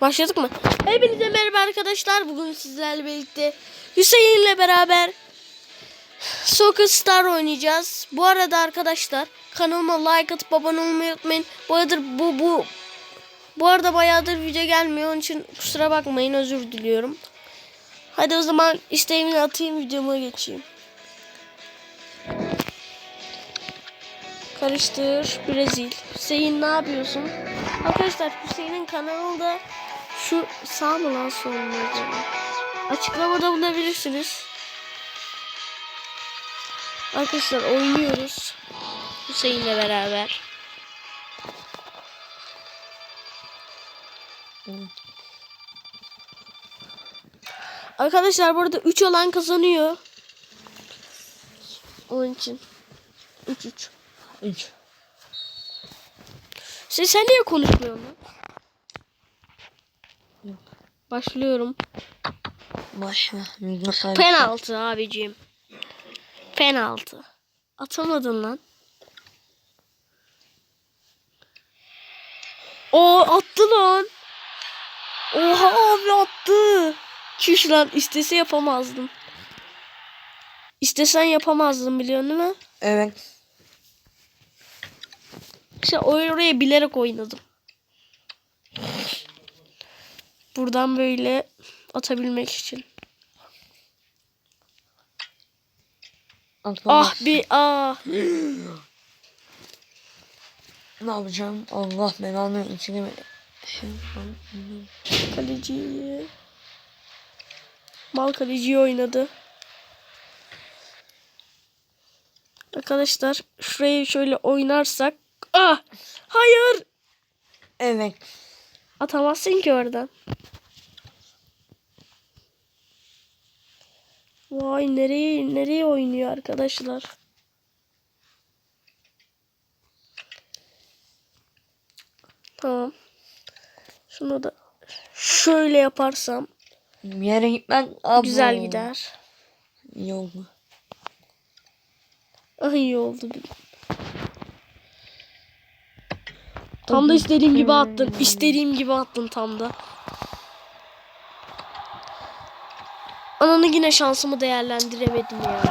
Başladık mı? Hepinize merhaba arkadaşlar. Bugün sizlerle birlikte Hüseyin'le beraber Soccer Star oynayacağız. Bu arada arkadaşlar kanalıma like atıp abone olmayı unutmayın. Bu arada bu bu bu arada bayağıdır video gelmiyor. Onun için kusura bakmayın. Özür diliyorum. Hadi o zaman isteğimi atayım videoma geçeyim. Karıştır. Brezil. Hüseyin ne yapıyorsun? Arkadaşlar Hüseyin'in kanalında şu sağ mı lan sol mu acaba? Açıklamada bulabilirsiniz. Arkadaşlar oynuyoruz. Hüseyin'le beraber. Arkadaşlar burada 3 olan kazanıyor. Onun için 3 3. 3. Sen, sen niye konuşmuyorsun lan? Başlıyorum. Başla. Nasıl? Penaltı abicim. Penaltı. Atamadın lan. O attı lan. Oha abi attı. Çüş lan istese yapamazdım. İstesen yapamazdın biliyorsun değil mi? Evet. İşte oraya bilerek oynadım. Buradan böyle atabilmek için. Ah bir ah. Ne yapacağım? Allah belanı içine Kaleci. Mal kaleci oynadı. Arkadaşlar şurayı şöyle oynarsak. Ah! Hayır! Evet. Atamazsın ki oradan. Vay nereye nereye oynuyor arkadaşlar? Tamam. Şunu da şöyle yaparsam Bir yere gitmen güzel gider. İyi oldu. Ah iyi oldu. Tam da istediğim gibi attın. İstediğim gibi attın tam da. Ananı yine şansımı değerlendiremedim ya.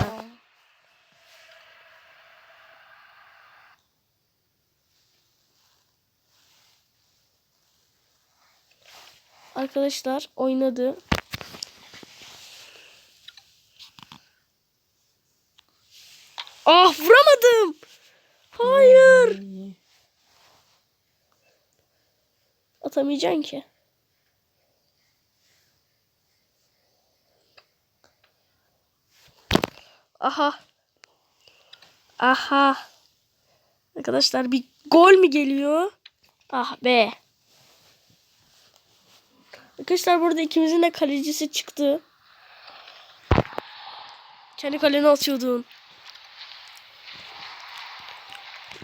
Arkadaşlar oynadı. Ah vuramadım. Hayır. Atamayacaksın ki. Aha. Aha. Arkadaşlar bir gol mü geliyor? Ah be. Arkadaşlar burada ikimizin de kalecisi çıktı. Kendi kalene atıyordun.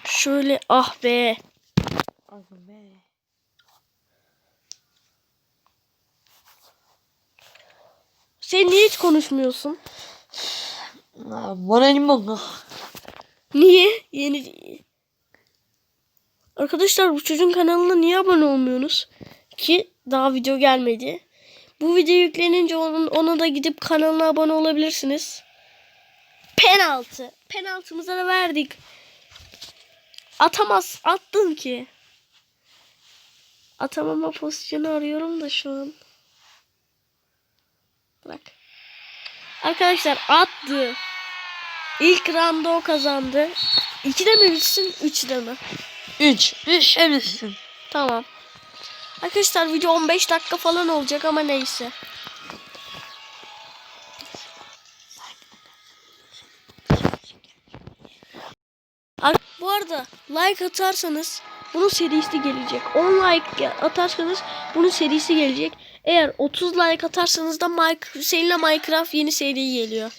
Şöyle ah be. Abi be. Sen niye hiç konuşmuyorsun? Aa, Moralim oldu. Niye? Yeni Arkadaşlar bu çocuğun kanalına niye abone olmuyorsunuz? Ki daha video gelmedi. Bu video yüklenince onun, ona da gidip kanalına abone olabilirsiniz. Penaltı. Penaltımıza da verdik. Atamaz. Attın ki. Atamama pozisyonu arıyorum da şu an. Bırak. Arkadaşlar attı. İlk roundda o kazandı. İkide mi bitsin? Üçde mi? 3. 3 emisin. Tamam. Arkadaşlar video 15 dakika falan olacak ama neyse. Bu arada like atarsanız bunun serisi gelecek. 10 like atarsanız bunun serisi gelecek. Eğer 30 like atarsanız da Mike, Hüseyin'le Minecraft yeni seri geliyor.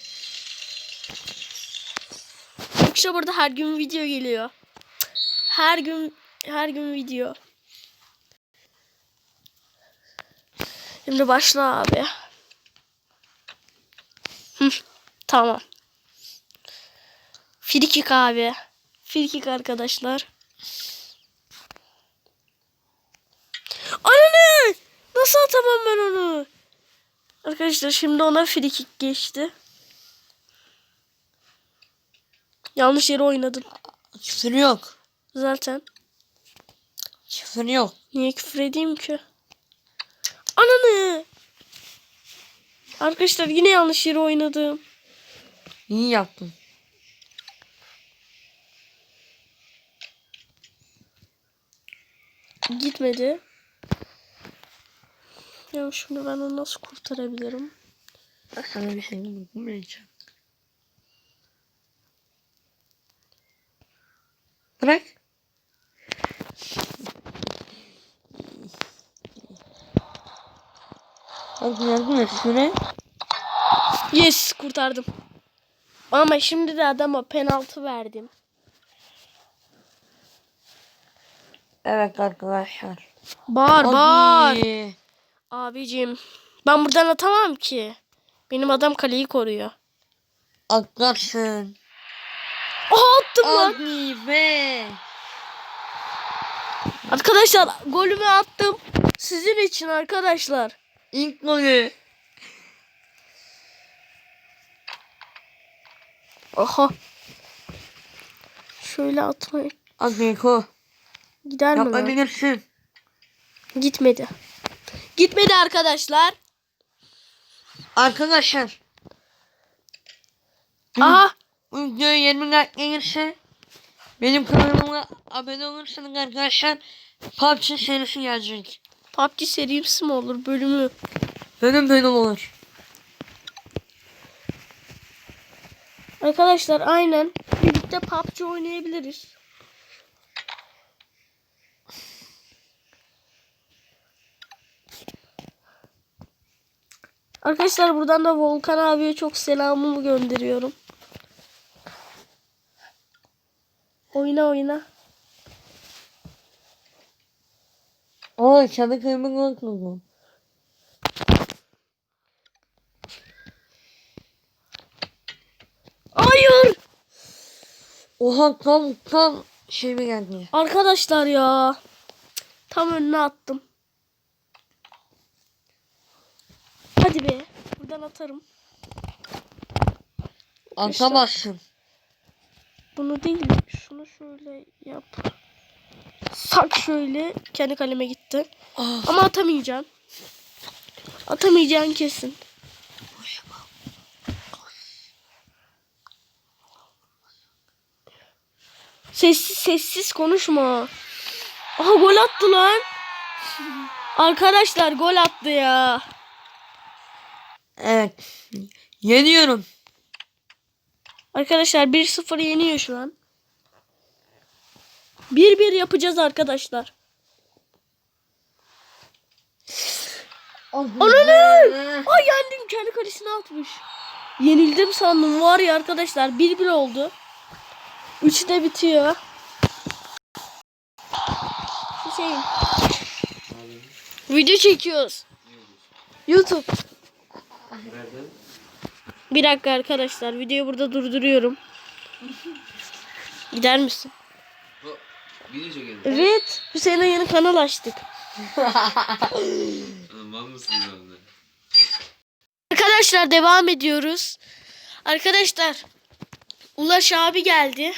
Yoksa burada her gün video geliyor. Her gün her gün video. Şimdi başla abi. Tamam. Frikik abi. Frikik arkadaşlar. Anne! Ne atamam ben onu. Arkadaşlar şimdi ona free kick geçti. Yanlış yere oynadım Küfür yok. zaten. Küfür yok. Niye küfür edeyim ki? Ananı. Arkadaşlar yine yanlış yere oynadım. İyi yaptın. Gitmedi. Ya şimdi ben onu nasıl kurtarabilirim? Sana bir şey bulmayacağım. Bırak. Bak yardım et şuna. Yes kurtardım. Ama şimdi de adama penaltı verdim. Evet arkadaşlar. Bağır bağır. Abicim ben buradan atamam ki. Benim adam kaleyi koruyor. Atlarsın. Oha attım lan. Hadi be. Arkadaşlar golümü attım. Sizin için arkadaşlar. İlk golü. Aha. Şöyle atmayı. Hadi ko. Gider mi lan? Yapabilirsin. Gitmedi. Gitmedi arkadaşlar. Arkadaşlar. Aha. Bu videoya 20 like gelirse benim kanalıma abone olursanız arkadaşlar PUBG serisi gelecek. PUBG serisi mi olur bölümü? Bölüm bölüm olur. Arkadaşlar aynen. Birlikte PUBG oynayabiliriz. Arkadaşlar buradan da Volkan abiye çok selamımı gönderiyorum. Oyna oyna. Aa çadı kırmızı unutmadım. Hayır. Oha tam tam şey mi geldi? Arkadaşlar ya. Tam önüne attım. Hadi be. Buradan atarım. Atamazsın. Bunu değil. Şunu şöyle yap. Sak şöyle. Kendi kaleme gitti. Ah. Ama atamayacaksın. Atamayacağın kesin. Sessiz sessiz konuşma. Aha gol attı lan. Arkadaşlar gol attı ya. Evet. Yeniyorum. Arkadaşlar 1-0 yeniyor şu an. 1-1 yapacağız arkadaşlar. Ananı! Ay yendim kendi kalesine atmış. Yenildim sandım var ya arkadaşlar 1-1 oldu. 3'te bitiyor. Hüseyin. Video çekiyoruz. YouTube. Bir dakika arkadaşlar videoyu burada durduruyorum. Gider misin? Video çekelim. Evet. Hüseyin'e yeni kanal açtık. Mal mısınız onlar? Arkadaşlar devam ediyoruz. Arkadaşlar Ulaş abi geldi.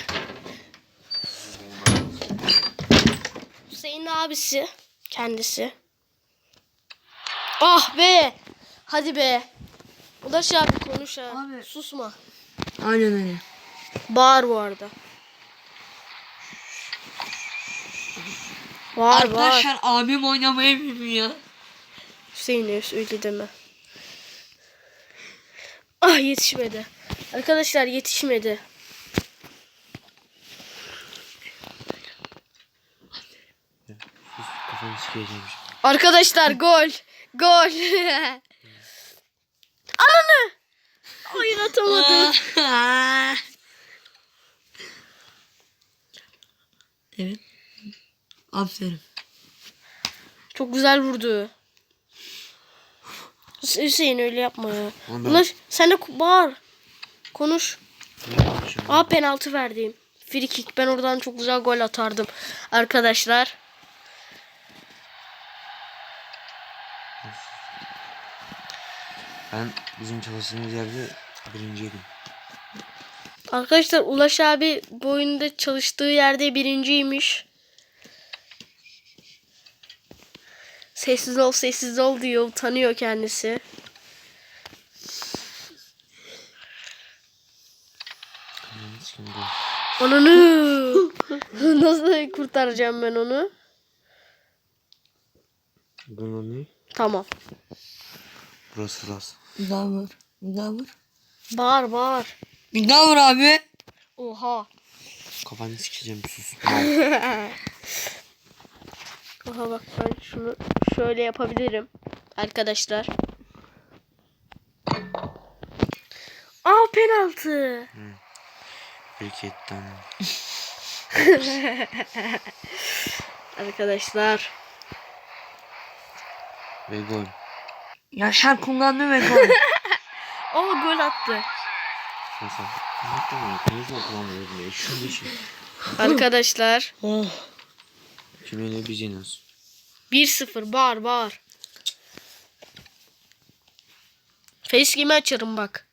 Hüseyin abisi kendisi. Ah be. Hadi be. Ulaş abi konuş ha. Abi. Susma. Aynen öyle. Bağır bu arada. Var var. Arkadaşlar abim oynamayı bilmiyor. Hüseyin öyle deme. Ah yetişmedi. Arkadaşlar yetişmedi. Arkadaşlar gol. Gol. Ananı. Hayır atamadı. evet. Aferin. Çok güzel vurdu. Hüs- Hüseyin öyle yapma ya. Ondan- Ulaş sen de bağır. Konuş. Aa penaltı verdim. Free kick. Ben oradan çok güzel gol atardım. Arkadaşlar. Ben bizim çalıştığımız yerde birinciydim. Arkadaşlar Ulaş abi bu oyunda çalıştığı yerde birinciymiş. Sessiz ol sessiz ol diyor. Utanıyor kendisi. Ananı. Nasıl kurtaracağım ben onu? Bunun ne? Tamam. Burası las. Bir daha vur. Bir daha vur. Bağır bağır. Bir daha vur abi. Oha. Kafanı sikeceğim sus. Aha bak ben şunu şöyle yapabilirim. Arkadaşlar. Aa penaltı. Briketten. Arkadaşlar. Ve gol. Yaşar kullandı ve gol. O gol attı. Arkadaşlar. oh. Kiminle biz yeniyoruz. 1-0 bağır bağır. Facecam'i açarım bak.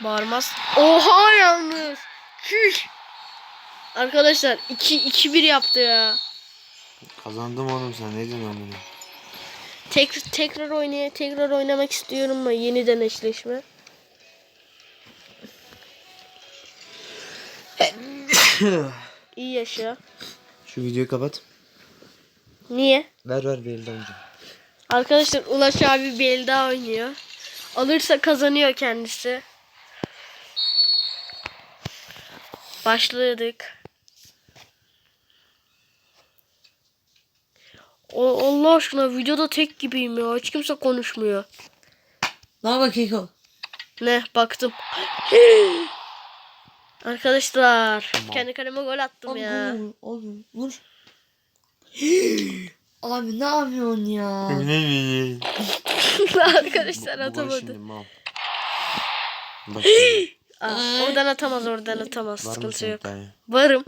Bağırmaz. Oha yalnız. Şiş. Arkadaşlar 2 2-1 yaptı ya. Kazandım oğlum sen. Ne diyorsun bunu? Tek, tekrar oynaya tekrar oynamak istiyorum ama yeniden eşleşme. İyi yaşa. Şu videoyu kapat. Niye? Ver ver bir elde önce. Arkadaşlar Ulaş abi bir el daha oynuyor. Alırsa kazanıyor kendisi. Başladık. O Allah aşkına videoda tek gibiyim ya. Hiç kimse konuşmuyor. Lan bak Keko. Ne baktım. Arkadaşlar kendi kaleme gol attım Abi ya. vur. Olur. Vur. Abi ne yapıyorsun ya? Ne Arkadaşlar atamadı. Aa, oradan atamaz oradan atamaz. Var Sıkıntı yok. tane? Varım.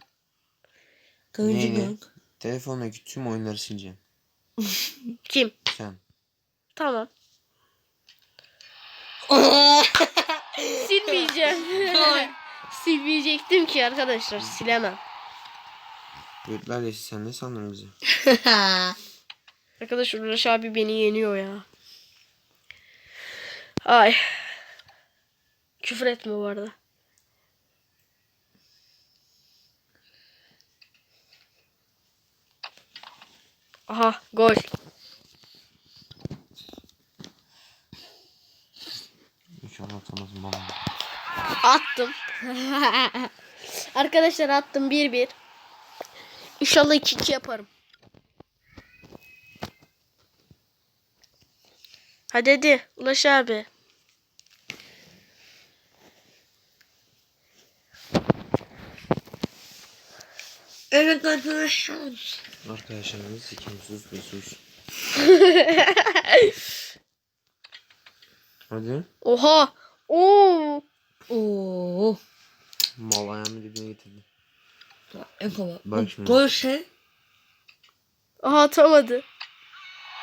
Ne, ne? yok. Telefondaki tüm oyunları sileceğim. Kim? Sen. Tamam. Silmeyeceğim. Silmeyecektim ki arkadaşlar. Silemem. Götler yeşil sen ne sandın bizi? Arkadaşlar Ulaş abi beni yeniyor ya. Ay. Küfür etme bu arada. Aha gol. İnşallah atamazsın bana. Attım. Arkadaşlar attım 1-1. İnşallah 2-2 yaparım. Hadi hadi Ulaş abi. evet arkadaşlar. Arkadaşlarımız sikeyim sus ve sus. Hadi. Oha. Oo. Oo. Mal ayağımı dibine getirdi. Eko bak. Bak şimdi. Gol şey. Aha atamadı.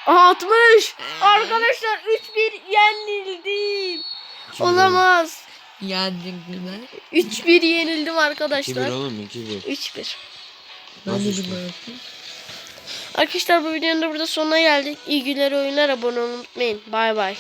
Aha atmış. Arkadaşlar 3-1 yenildim. Olamaz. Yendik mi? 3-1 yenildim 2-1 arkadaşlar. oğlum 2-1. 3-1. Ben Nasıl de işte? Arkadaşlar bu videonun da burada sonuna geldik. İyi günler oyunlar abone olmayı unutmayın. Bay bay.